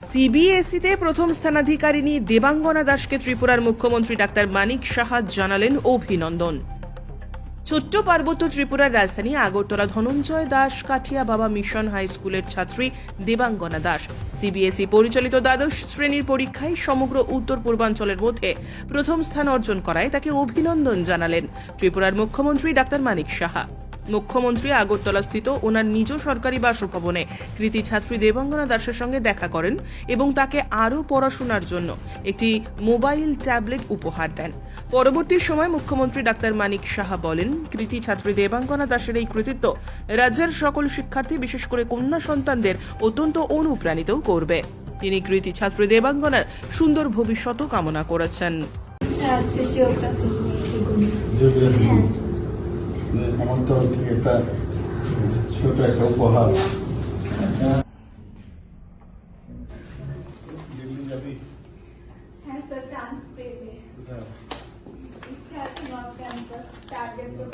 সিবিএসইতে প্রথম স্থানাধিকারিণী দেবাঙ্গনা দাসকে ত্রিপুরার মুখ্যমন্ত্রী ডাক্তার মানিক সাহা জানালেন অভিনন্দন। ছোট্ট পার্বত্য ত্রিপুরার রাজধানী আগরতলা ধনঞ্জয় দাস কাঠিয়া বাবা মিশন হাই স্কুলের ছাত্রী দেবাঙ্গনা দাস। সিবিএসই পরিচালিত দ্বাদশ শ্রেণির পরীক্ষায় সমগ্র উত্তর পূর্বাঞ্চলের মধ্যে প্রথম স্থান অর্জন করায় তাকে অভিনন্দন জানালেন ত্রিপুরার মুখ্যমন্ত্রী ডাক্তার মানিক সাহা। মুখ্যমন্ত্রী আগরতলাস্থিত ওনার নিজ সরকারি বাসভবনে। কৃতি ছাত্রী দেবাঙ্গনা দাসের সঙ্গে দেখা করেন এবং তাকে আরও পড়াশোনার জন্য একটি মোবাইল ট্যাবলেট উপহার দেন। পরবর্তী সময় মুখ্যমন্ত্রী ডাক্তার মানিক সাহা বলেন কৃতি ছাত্রী দেবাঙ্গনা দাসের এই কৃতিত্ব রাজ্যের সকল শিক্ষার্থী বিশেষ করে কন্যা সন্তানদের অত্যন্ত অনুপ্রাণিত করবে। তিনি কৃতি ছাত্রী দেবাঙ্গনার সুন্দর ভবিষ্যতও কামনা করেছেন। ইচ্ছা আছে জিওগ্রাফি জিওগ্রাফি হ্যাঁ আমার তরফ থেকে একটা ছোট একটা উপহার দিল্লি যাবি হ্যাঁ স্যার চান্স পেলে কোথায় ইচ্ছা আছে নর্থ ক্যাম্পাস টার্গেট